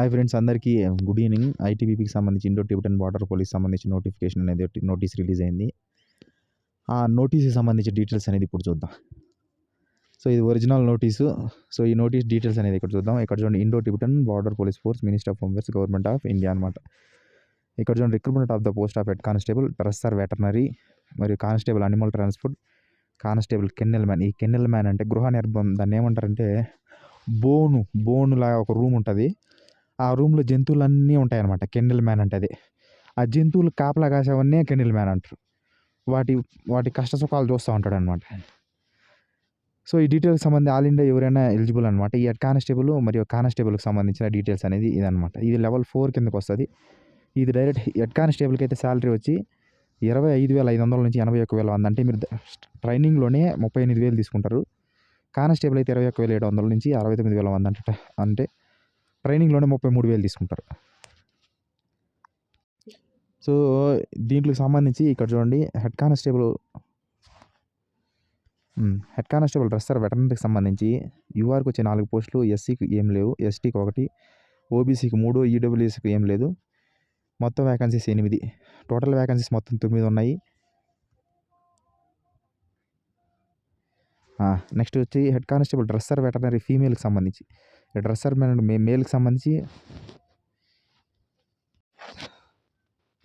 Hi friends అందరికీ good evening ఐటీబీపీకి సంబంధించి ఇండో టిబెటన్ బార్డర్ పోలీస్ సంబంధించి నోటిఫికేషన్ అనేది ఒకటి నోటీస్ రిలీజ్ అయింది. ఆ నోటీస్కి సంబంధించి డీటెయిల్స్ అనేది ఇప్పుడు చూద్దాం. సో ఇది ఒరిజినల్ నోటీసు సో ఈ నోటీస్ డీటెయిల్స్ అనేది ఇక్కడ చూద్దాం. ఇక్కడ చూడండి Indo Tibetan border police force minister of home affairs government of India అనమాట ఇక్కడ చూడండి recruitment of the post of head constable dresser veterinary మరియు constable animal transport constable kennel man ఈ కెన్నెల్ మ్యాన్ అంటే గృహ నిర్బంధం దాన్ని ఏమంటారంటే బోను బోను లాగా ఒక రూమ్ ఉంటుంది. ఆ రూమ్లో జంతువులన్నీ ఉంటాయన్నమాట. కెండిల్ మ్యాన్ అంటే అది ఆ జంతువులు కాపలా కాసేవన్నీ కెండిల్ మ్యాన్ అంటారు. వాటి వాటి కష్ట సుఖాలు చూస్తూ ఉంటాడు అనమాట సో ఈ డీటెయిల్స్ సంబంధించి ఆల్ ఇండియా ఎవరైనా ఎలిజిబుల్ అనమాట ఈ హెడ్ కానిస్టేబుల్ మరియు కానిస్టేబుల్కి సంబంధించిన డీటెయిల్స్ అనేది ఇదనమాట ఇది లెవెల్ ఫోర్ కిందకు వస్తుంది. ఇది డైరెక్ట్ హెడ్ కానిస్టేబుల్కి అయితే శాలరీ వచ్చి ఇరవై ఐదు వేల ఐదు వందల నుంచి ఎనభై ఒక్క వేల వంద. అంటే మీరు ట్రైనింగ్లోనే ముప్పై ఎనిమిది వేలు తీసుకుంటారు. కానిస్టేబుల్ అయితే ఇరవై ఒక్క వేల ఏడు వందల నుంచి అరవై తొమ్మిది వేల వంద అంటే అంటే ట్రైనింగ్లోనే ముప్పై మూడు వేలు తీసుకుంటారు. సో దీంట్లోకి సంబంధించి ఇక్కడ చూడండి head constable head constable dresser వెటర్నరీకి సంబంధించి యూఆర్కి వచ్చే నాలుగు పోస్టులు ఎస్సీకి ఏం లేవు ఎస్టీకి ఒకటి ఓబీసీకి మూడు ఈడబ్ల్యూఎస్కి ఏం లేదు. మొత్తం వ్యాకెన్సీస్ ఎనిమిది. టోటల్ వ్యాకెన్సీస్ మొత్తం తొమ్మిది ఉన్నాయి. నెక్స్ట్ వచ్చి హెడ్ కానిస్టేబుల్ డ్రెస్సర్ వెటర్నరీ ఫీమేల్కి సంబంధించి. డ్రెస్సర్ మే మేల్కి సంబంధించి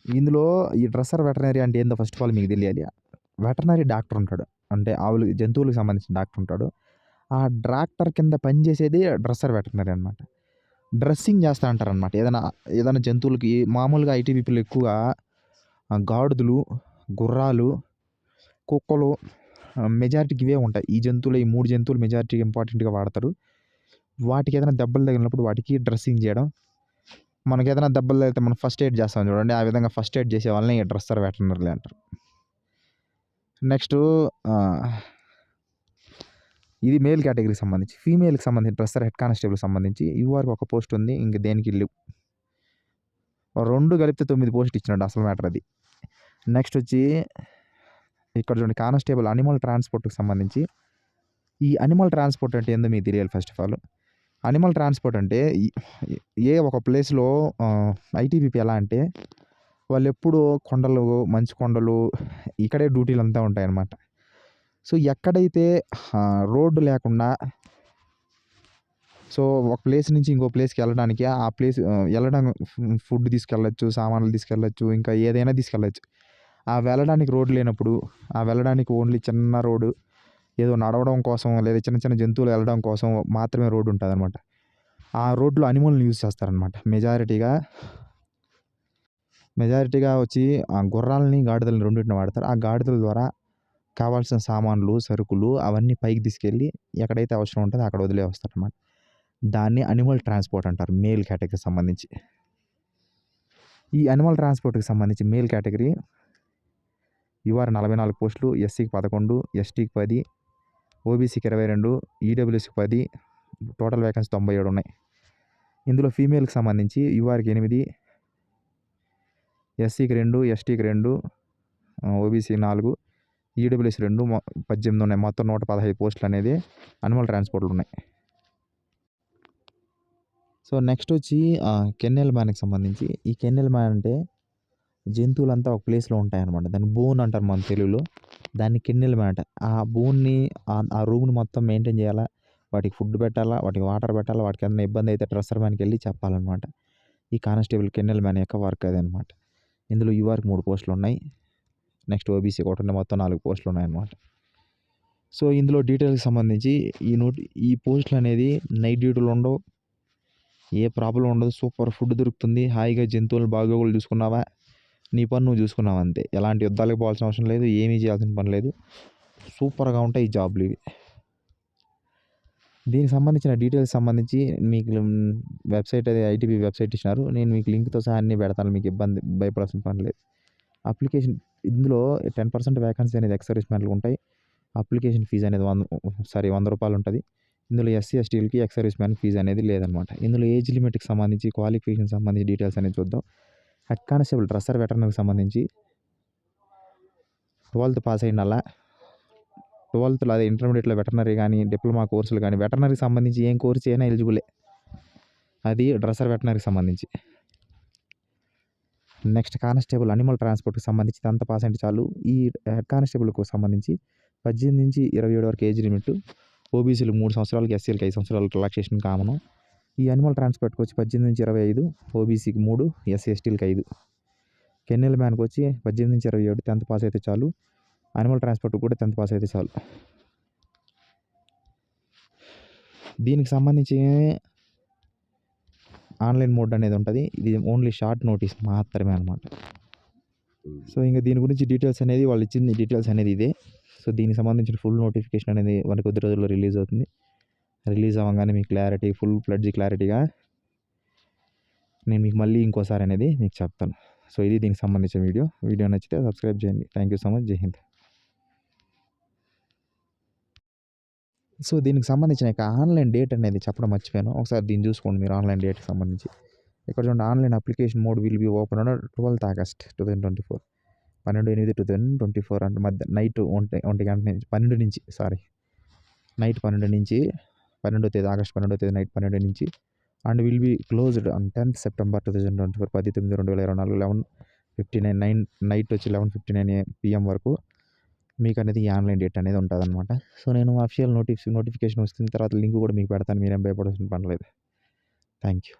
ఇందులో ఈ డ్రెస్సర్ వెటర్నరీ అంటే ఏందో ఫస్ట్ ఆఫ్ ఆల్ మీకు తెలియాలి. వెటర్నరీ డాక్టర్ ఉంటాడు. అంటే ఆవులు జంతువులకు సంబంధించిన డాక్టర్ ఉంటాడు. ఆ డాక్టర్ కింద పనిచేసేది డ్రెస్సర్ వెటర్నరీ అనమాట డ్రెస్సింగ్ చేస్తూ అంటారనమాట ఏదైనా ఏదైనా జంతువులకి మామూలుగా ఐటీబీపీలు ఎక్కువగా గాడుదలు గుర్రాలు కుక్కలు మెజారిటీకి ఇవే ఉంటాయి. ఈ జంతువులు ఈ మూడు జంతువులు మెజారిటీ ఇంపార్టెంట్గా వాడతారు. వాటికి ఏదైనా దెబ్బలు తగిలినప్పుడు వాటికి డ్రెస్సింగ్ చేయడం. మనకి ఏదైనా దెబ్బలు తగిలితే మనం ఫస్ట్ ఎయిడ్ చేస్తాం చూడండి. ఆ విధంగా ఫస్ట్ ఎయిడ్ చేసే వాళ్ళని డ్రెస్సర్ వెటర్నరీ అంటారు. నెక్స్ట్ ఇది మేల్ కేటగిరీకి సంబంధించి ఫీమేల్కి సంబంధించి డ్రెస్సర్ హెడ్ కానిస్టేబుల్కి సంబంధించి ఇవ్వరికి ఒక పోస్ట్ ఉంది. ఇంక దేనికి లేవు. రెండు కలిపితే తొమ్మిది పోస్ట్ ఇచ్చినాడు అసలు మ్యాటర్ అది. నెక్స్ట్ వచ్చి ఇక్కడ చూడండి కానిస్టేబుల్ అనిమల్ ట్రాన్స్పోర్ట్కి సంబంధించి. ఈ అనిమల్ ట్రాన్స్పోర్ట్ అంటే ఏందో మీకు తెలియాలి first of all. Animal transport అంటే ఏ ఒక ప్లేస్లో ఐటీబీపీ ఎలా అంటే వాళ్ళు ఎప్పుడు కొండలు మంచు కొండలు ఇక్కడే డ్యూటీలు అంతా ఉంటాయన్నమాట. సో ఎక్కడైతే రోడ్డు లేకుండా సో ఒక ప్లేస్ నుంచి ఇంకో ప్లేస్కి వెళ్ళడానికి ఆ ప్లేస్ వెళ్ళడం ఫుడ్ తీసుకెళ్ళచ్చు సామాన్లు తీసుకెళ్ళచ్చు ఇంకా ఏదైనా తీసుకెళ్ళచ్చు. ఆ వెళ్ళడానికి రోడ్డు లేనప్పుడు ఆ వెళ్ళడానికి ఓన్లీ చిన్న రోడ్డు ఏదో నడవడం కోసం లేదా చిన్న చిన్న జంతువులు వెళ్ళడం కోసం మాత్రమే రోడ్డు ఉంటుంది అనమాట ఆ రోడ్లో అనిమల్ని యూజ్ చేస్తారనమాట మెజారిటీగా మెజారిటీగా వచ్చి ఆ గుర్రాలని గాడిదలని రెండింటిని వాడతారు. ఆ గాడిదల ద్వారా కావాల్సిన సామాన్లు సరుకులు అవన్నీ పైకి తీసుకెళ్ళి ఎక్కడైతే అవసరం ఉంటుందో అక్కడ వదిలే వస్తారనమాట దాన్ని అనిమల్ ట్రాన్స్పోర్ట్ అంటారు మేల్ కేటగిరీకి సంబంధించి. ఈ అనిమల్ ట్రాన్స్పోర్ట్కి సంబంధించి మేల్ కేటగిరీ యూఆర్ నలభై నాలుగు పోస్టులు ఎస్సీకి పదకొండు ఎస్టీకి పది ఓబీసీకి ఇరవై రెండు ఈడబ్ల్యూసీకి పది టోటల్ వేకెన్సీ తొంభై ఏడు ఉన్నాయి. ఇందులో ఫీమేల్కి సంబంధించి యూఆర్కి ఎనిమిది ఎస్సీకి రెండు ఎస్టీకి రెండు ఓబీసీ నాలుగు ఈడబ్ల్యూసీ రెండు పద్దెనిమిది ఉన్నాయి. మొత్తం నూట పదహైదు పోస్టులు అనేది అనిమల్ ట్రాన్స్పోర్ట్లు ఉన్నాయి. సో నెక్స్ట్ వచ్చి కెన్నెల్ మ్యాన్కి సంబంధించి ఈ కెన్నెల్ మ్యాన్ అంటే జంతువులంతా ఒక ప్లేస్లో ఉంటాయన్నమాట. దాన్ని బోన్ అంటారు మన తెలుగులో. దాన్ని కెన్నెల్ మ్యాన్ ఆ బోన్ని ఆ రూమ్ని మొత్తం మెయింటైన్ చేయాలా? వాటికి ఫుడ్ పెట్టాలా? వాటికి వాటర్ పెట్టాలా? వాటికి ఏదైనా ఇబ్బంది అయితే డ్రెస్సర్ మ్యాన్కి వెళ్ళి చెప్పాలన్నమాట. ఈ కానిస్టేబుల్ కిన్నెల మ్యాన్ యొక్క వర్క్ అది అనమాట ఇందులో వారికి మూడు పోస్టులు ఉన్నాయి. నెక్స్ట్ ఓబీసీ ఒకటి ఉన్నాయి మొత్తం నాలుగు పోస్టులు ఉన్నాయన్నమాట. సో ఇందులో డీటెయిల్కి సంబంధించి ఈ నోట్ ఈ పోస్టులు అనేది నైట్ డ్యూటీలు ఉండవు. ఏ ప్రాబ్లం ఉండదు. సూపర్ ఫుడ్ దొరుకుతుంది. హాయిగా జంతువులు బాగోగులు చూసుకున్నావా? నీ పని నువ్వు చూసుకున్నావు అంతే. ఎలాంటి యుద్ధాలకు పోవాల్సిన అవసరం లేదు ఏమీ చేయాల్సిన పని లేదు. సూపర్గా ఉంటాయి ఈ జాబ్లు ఇవి. దీనికి సంబంధించిన డీటెయిల్స్ సంబంధించి మీకు వెబ్సైట్ అది ఐటీపీ వెబ్సైట్ ఇచ్చినారు. నేను మీకు లింక్తో సహా అన్నీ పెడతాను మీకు ఇబ్బంది భయపడాల్సిన పని లేదు. అప్లికేషన్ ఇందులో టెన్ పర్సెంట్ వ్యాకన్సీ అనేది ఎక్సర్విస్మెంట్లు ఉంటాయి. అప్లికేషన్ ఫీజు అనేది వంద సారీ వంద రూపాయలు ఉంటుంది. ఇందులో ఎస్సీ ఎస్టీలకి ఎక్సర్విస్మెన్ ఫీజు అనేది లేదనమాట. ఇందులో ఏజ్ లిమిట్కి సంబంధించి క్వాలిఫికేషన్ సంబంధించి డీటెయిల్స్ అనేది చూద్దాం. హెడ్ కానిస్టేబుల్ డ్రెస్సర్ వెటర్నరీకి సంబంధించి ట్వెల్త్ పాస్ అయిన అలా ట్వెల్త్లో అదే ఇంటర్మీడియట్లో వెటర్నరీ కానీ డిప్లొమా కోర్సులు కానీ వెటర్నరీకి సంబంధించి ఏం కోర్స్ అయినా ఎలిజిబులే. అది డ్రెస్సర్ వెటర్నరీకి సంబంధించి. నెక్స్ట్ కానిస్టేబుల్ అనిమల్ ట్రాన్స్పోర్ట్కి సంబంధించి అంత పాస్ అంటే చాలు? ఈ హెడ్ కానిస్టేబుల్కు సంబంధించి పద్దెనిమిది నుంచి ఇరవై ఏడు వరకు ఏజ్ లిమిట్. ఓబీసీలు మూడు సంవత్సరాలకి ఎస్సీలకి ఐదు సంవత్సరాలు రిలాక్సేషన్ కామను. ఈ అనిమల్ ట్రాన్స్పోర్ట్కి వచ్చి పద్దెనిమిది నుంచి ఇరవై ఐదు ఓబీసీకి మూడు ఎస్సీ ఎస్టీలకి ఐదు. కెన్నెల్ మ్యాన్కి వచ్చి పద్దెనిమిది నుంచి ఇరవై ఏడు టెన్త్ పాస్ అయితే చాలు. అనిమల్ ట్రాన్స్పోర్ట్ కూడా టెన్త్ పాస్ అయితే చాలు. దీనికి సంబంధించి ఆన్లైన్ మోడ్ అనేది ఉంటుంది. ఇది ఓన్లీ షార్ట్ నోటీస్ మాత్రమే అనమాట సో ఇంకా దీని గురించి డీటెయిల్స్ అనేది వాళ్ళు ఇచ్చిన డీటెయిల్స్ అనేది ఇదే. సో దీనికి సంబంధించిన ఫుల్ నోటిఫికేషన్ అనేది మనకి కొద్ది రోజుల్లో రిలీజ్ అవుతుంది. రిలీజ్ అవ్వగానే మీకు క్లారిటీ ఫుల్ ఫ్లడ్జ్ క్లారిటీగా నేను మీకు మళ్ళీ ఇంకోసారి అనేది మీకు చెప్తాను. సో ఇది దీనికి సంబంధించిన వీడియో. వీడియో నచ్చితే సబ్స్క్రైబ్ చేయండి. Thank you so much Jai Hind so దీనికి సంబంధించిన యొక్క ఆన్లైన్ డేట్ అనేది చెప్పడం మర్చిపోయాను. ఒకసారి దీన్ని చూసుకోండి మీరు ఆన్లైన్ డేట్కి సంబంధించి. ఇక్కడ చూడండి online application mode will be open on twelfth August two thousand twenty four. పన్నెండు ఎనిమిది టూ థౌజండ్ ట్వంటీ ఫోర్ అంటే మధ్య నైట్ ఒంటి ఒంటి గంట నుంచి పన్నెండు నుంచి సారీ. నైట్ పన్నెండు నుంచి పన్నెండో తేదీ ఆగస్ట్ పన్నెండో తేదీ నైట్ పన్నెండు నుంచి and will be closed on tenth September two thousand twenty four పది తొమ్మిది రెండు వేల ఇరవై నాలుగు eleven fifty nine nine night వచ్చి లెవెన్ ఫిఫ్టీ నైన్ పిఎం వరకు మీకు అనేది ఈ ఆన్లైన్ డేట్ అనేది ఉంటుంది అనమాట సో నేను అఫిషియల్ నోటిఫి నోటిఫికేషన్ వస్తుంది తర్వాత లింక్ కూడా మీకు పెడతాను మీరేం భయపడాల్సిన పని లేదు. Thank you